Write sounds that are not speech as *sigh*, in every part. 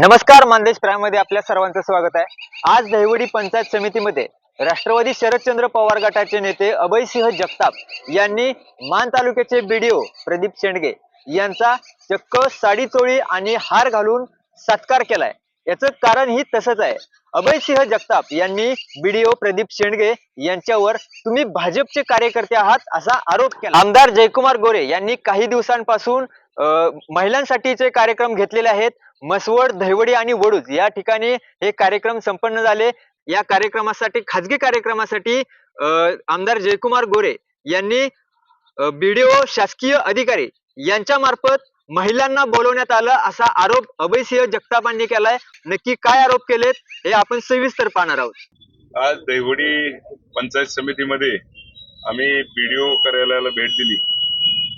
नमस्कार मानदेश प्राईममध्ये आपल्या सर्वांचं स्वागत आहे. आज दहिवडी पंचायत समितीमध्ये राष्ट्रवादी शरदचंद्र पवार गटाचे नेते अभयसिंह जगताप यांनी मान तालुक्याचे बीडीओ प्रदीप शेंडगे यांचा चक्क साडीचोळी आणि हार घालून सत्कार केलाय. याचं कारण ही तसंच आहे. अभयसिंह जगताप यांनी बीडीओ प्रदीप शेंडगे यांच्यावर तुम्ही भाजपचे कार्यकर्ते आहात असा आरोप केला. आमदार जयकुमार गोरे यांनी काही दिवसांपासून महिलांसाठीचे कार्यक्रम घेतलेले आहेत मसवड दहिवडी आणि वडूज या ठिकाणी हे कार्यक्रम संपन्न झाले. या कार्यक्रमासाठी खाजगी कार्यक्रमासाठी आमदार जयकुमार गोरे यांनी बीडीओ शासकीय अधिकारी यांच्या मार्फत महिलांना बोलवण्यात आलं असा आरोप अभयसिंह जगतापांनी केलाय. नक्की काय आरोप केलेत हे आपण सविस्तर पाहणार आहोत. आज दैवडी पंचायत समितीमध्ये आम्ही बीडीओ कार्यालयाला भेट दिली.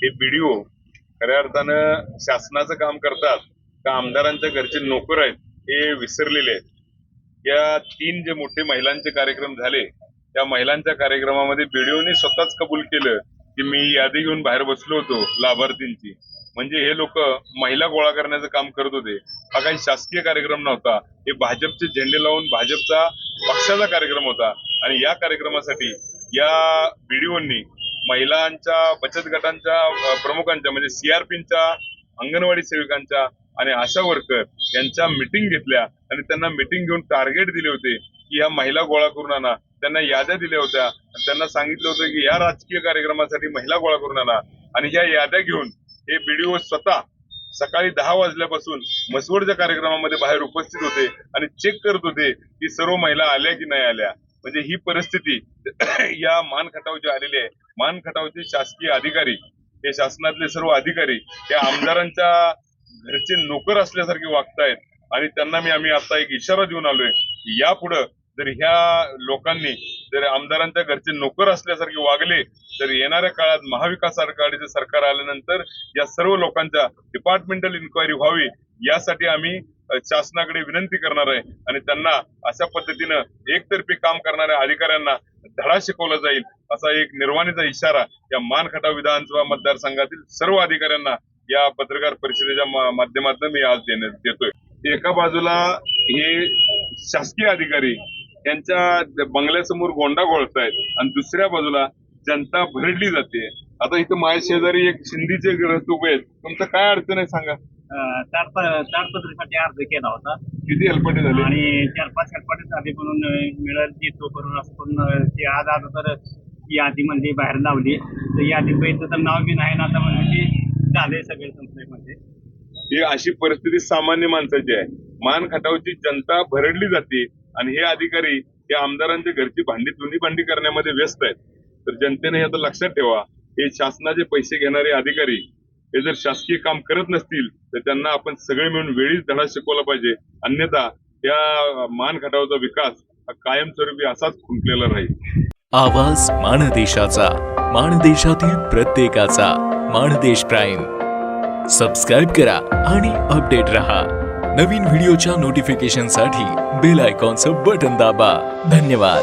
हे बीडीओ खऱ्या अर्थानं शासनाचं काम करतात का आमदारांच्या घरचे नोकर आहेत हे विसरलेले आहेत. या तीन जे मोठे महिलांचे कार्यक्रम झाले त्या महिलांच्या कार्यक्रमामध्ये बीडीओने स्वतःच कबूल केलं की मी यादी घेऊन बाहेर बसलो होतो लाभार्थींची. म्हणजे हे लोक महिला गोळा करण्याचं काम करत होते. हा काही शासकीय कार्यक्रम नव्हता. हे भाजपचे झेंडे लावून भाजपचा पक्षाचा कार्यक्रम होता. आणि या कार्यक्रमासाठी या बीडीओनी महिलांच्या बचत गटांच्या प्रमुखांच्या म्हणजे सीआरपीच्या अंगणवाडी सेविकांच्या आणि आशा वर्कर यांच्या मिटिंग घेतल्या आणि त्यांना मिटिंग घेऊन टार्गेट दिले होते की या महिला गोळा करून आणा. त्यांना याद्या दिल्या होत्या. आणि त्यांना सांगितलं होतं की या राजकीय कार्यक्रमासाठी महिला गोळा करून आणा. आणि या याद्या घेऊन हे बीडीओ स्वतः सकाळी दहा वाजल्यापासून मसवडच्या कार्यक्रमामध्ये बाहेर उपस्थित होते आणि चेक करत होते की सर्व महिला आल्या की नाही आल्या. म्हणजे ही परिस्थिती *clears throat* या मान खटावची आलेली आहे मान खटावचे शासकीय अधिकारी हे शासनातले सर्व अधिकारी हे आमदारांच्या घरचे नोकर असल्यासारखे वागतायत आणि त्यांना मी आम्ही आता एक इशारा देऊन आलोय की यापुढं जर ह्या लोकांनी जर आमदारांच्या घरचे नोकर असल्यासारखे वागले तर येणाऱ्या काळात महाविकास आघाडीचं सरकार आल्यानंतर या सर्व लोकांच्या डिपार्टमेंटल इन्क्वायरी व्हावी यासाठी आम्ही शासनाकडे विनंती करणार आहे. आणि त्यांना अशा पद्धतीनं एकतर्फी काम करणाऱ्या अधिकाऱ्यांना धडा शिकवला जाईल असा एक निर्वाणीचा इशारा या मानखटाव विधानसभा मतदारसंघातील सर्व अधिकाऱ्यांना या पत्रकार परिषदेच्या माध्यमातून मी आज देण्यात देतोय. एका बाजूला हे शासकीय अधिकारी यांच्या बंगल्यासमोर गोंडा घोळतायत आणि दुसऱ्या बाजूला जनता भरडली जाते. आता इथं माझ्या शेजारी एक शिंदीचे ग्रस्त उभे आहेत. तुमचं काय अडचण आहे सांगा. चार ताडप- ताडपत्रीसाठी अर्ज केला होता. किती हेल्पटे झाले? आणि चार पाच हेल्पाटे झाले म्हणून अं, मिळेल देतो करून असं करून ते आज आज तर यादी म्हणजे बाहेर लावली तर यादी बघितलं तर नाव बी नाही ना आता म्हणजे ते झाले सगळे संपले म्हणजे ही अशी परिस्थिती सामान्य माणसाची आहे. मान खटावची जनता भरडली जाते आणि हे अधिकारी या आमदारांच्या घरची भांडी दोन्ही भांडी करण्यामध्ये व्यस्त आहेत. तर जनतेने हे आता लक्षात ठेवा. हे शासनाचे पैसे घेणारे अधिकारी हे जर शासकीय काम करत नसतील तर त्यांना आपण सगळे मिळून वेळीच धडा शिकवला पाहिजे. अन्यथा या मान विकास हा कायमस्वरूपी असाच खुंटलेला राहील. आवाज माणदेशाचा माणदेशातील प्रत्येकाचा. माणदेश प्राईम. सबस्क्राईब करा आणि अपडेट रहा. नवीन व्हिडिओच्या नोटिफिकेशनसाठी बेल आयकॉनचं बटन दाबा. धन्यवाद.